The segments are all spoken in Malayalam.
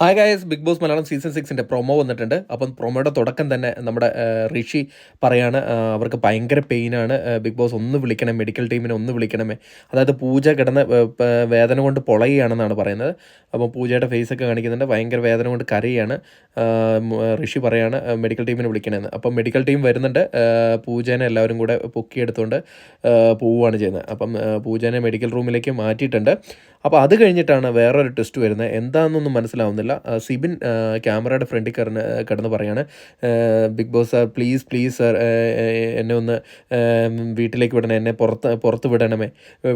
Hi guys big boss Malayalam season സിക്സിന്റെ promo വന്നിട്ടുണ്ട്. അപ്പം പ്രൊമോയുടെ തുടക്കം തന്നെ നമ്മുടെ ഋഷി പറയാണ് അവർക്ക് ഭയങ്കര പെയിനാണ് ബിഗ് ബോസ് ഒന്ന് വിളിക്കണം മെഡിക്കൽ ടീമിനെ ഒന്ന് വിളിക്കണമേ. അതായത് പൂജ കിടന്ന് വേദന കൊണ്ട് പൊളയുകയാണെന്നാണ് പറയുന്നത്. അപ്പം പൂജയുടെ ഫേസൊക്കെ കാണിക്കുന്നുണ്ട് ഭയങ്കര വേദന കൊണ്ട് കരയാണ്. ഋഷി പറയാണ് മെഡിക്കൽ ടീമിനെ വിളിക്കണമെന്ന് അപ്പം മെഡിക്കൽ ടീം വരുന്നുണ്ട് പൂജേനെ എല്ലാവരും കൂടെ പൊക്കിയെടുത്തുകൊണ്ട് പോവുകയാണ് ചെയ്യുന്നത്. അപ്പം പൂജേനെ മെഡിക്കൽ റൂമിലേക്ക് മാറ്റിയിട്ടുണ്ട്. അപ്പോൾ അത് കഴിഞ്ഞിട്ടാണ് വേറൊരു ട്വിസ്റ്റ് വരുന്നത്. എന്താണെന്നൊന്നും മനസ്സിലാവുന്നില്ല. സിബിൻ ക്യാമറയുടെ ഫ്രണ്ടിൽ കിടന്ന് കിടന്ന് പറയാണ് big boss sir please please sir എന്നെ ഒന്ന് വീട്ടിലേക്ക് വിടണേ എന്നെ പുറത്ത് പുറത്ത് വിടണമേ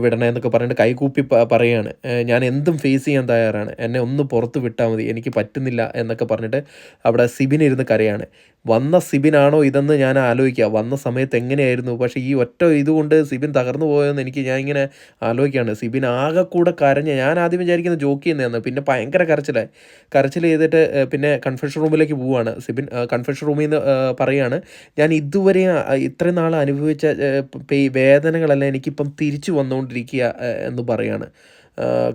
വിടണേ എന്നൊക്കെ പറഞ്ഞിട്ട് കൈകൂപ്പി പറയുകയാണ് ഞാൻ എന്തും ഫേസ് ചെയ്യാൻ തയ്യാറാണ്. എന്നെ ഒന്ന് പുറത്ത് വിട്ടാൽ മതി. എനിക്ക് പറ്റുന്നില്ല എന്നൊക്കെ പറഞ്ഞിട്ട് അവിടെ സിബിൻ ഇരുന്ന് കരയാണ്. വന്ന സിബിനാണോ ഇതെന്ന് ഞാൻ ആലോചിക്കുക വന്ന സമയത്ത് എങ്ങനെയായിരുന്നു? പക്ഷേ ഈ ഒറ്റ ഇതുകൊണ്ട് സിബിൻ തകർന്നു പോയെന്ന് എനിക്ക് ഞാൻ ഇങ്ങനെ ആലോചിക്കുകയാണ് സിബിൻ ആകെ കൂടെ കരഞ്ഞ് ഞാൻ ആദ്യം വിചാരിക്കുന്നത് ജോക്ക് ചെയ്യുന്നതെന്ന് പിന്നെ ഭയങ്കര കരച്ചിലായി. കരച്ചിൽ ചെയ്തിട്ട് പിന്നെ കൺഫെഷൻ റൂമിലേക്ക് പോവുകയാണ് സിബിൻ കൺഫെഷൻ റൂമിൽ നിന്ന് പറയുകയാണ് ഞാൻ ഇതുവരെ ഇത്രയും നാൾ അനുഭവിച്ച വേദനകളെല്ലാം എനിക്കിപ്പം തിരിച്ചു വന്നുകൊണ്ടിരിക്കുക എന്ന് പറയാണ്. ഏഹ്,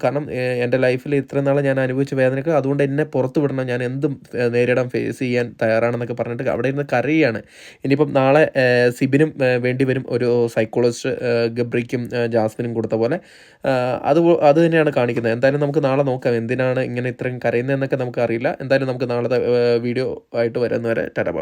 കാരണം എന്റെ ലൈഫിൽ ഇത്രയും നാൾ ഞാൻ അനുഭവിച്ച വേദനയ്ക്ക് അതുകൊണ്ട് എന്നെ പുറത്ത് വിടണം. ഞാൻ എന്തും നേരിടാൻ ഫേസ് ചെയ്യാൻ തയ്യാറാണെന്നൊക്കെ പറഞ്ഞിട്ട് അവിടെ ഇരുന്ന് കരയാണ് ഇനിയിപ്പം നാളെ സിബിനും വേണ്ടി വരും ഒരു സൈക്കോളജിസ്റ്റ് ഗബ്രിക്കും ജാസ്മിനും കൊടുത്ത പോലെ. അത് അത് തന്നെയാണ് കാണിക്കുന്നത്. എന്തായാലും നമുക്ക് നാളെ നോക്കാം. എന്തിനാണ് ഇങ്ങനെ ഇത്രയും കരയുന്നതെന്നൊക്കെ നമുക്ക് അറിയില്ല. എന്തായാലും നമുക്ക് നാളത്തെ വീഡിയോ ആയിട്ട് വരുന്നവരെ ടാറ്റാ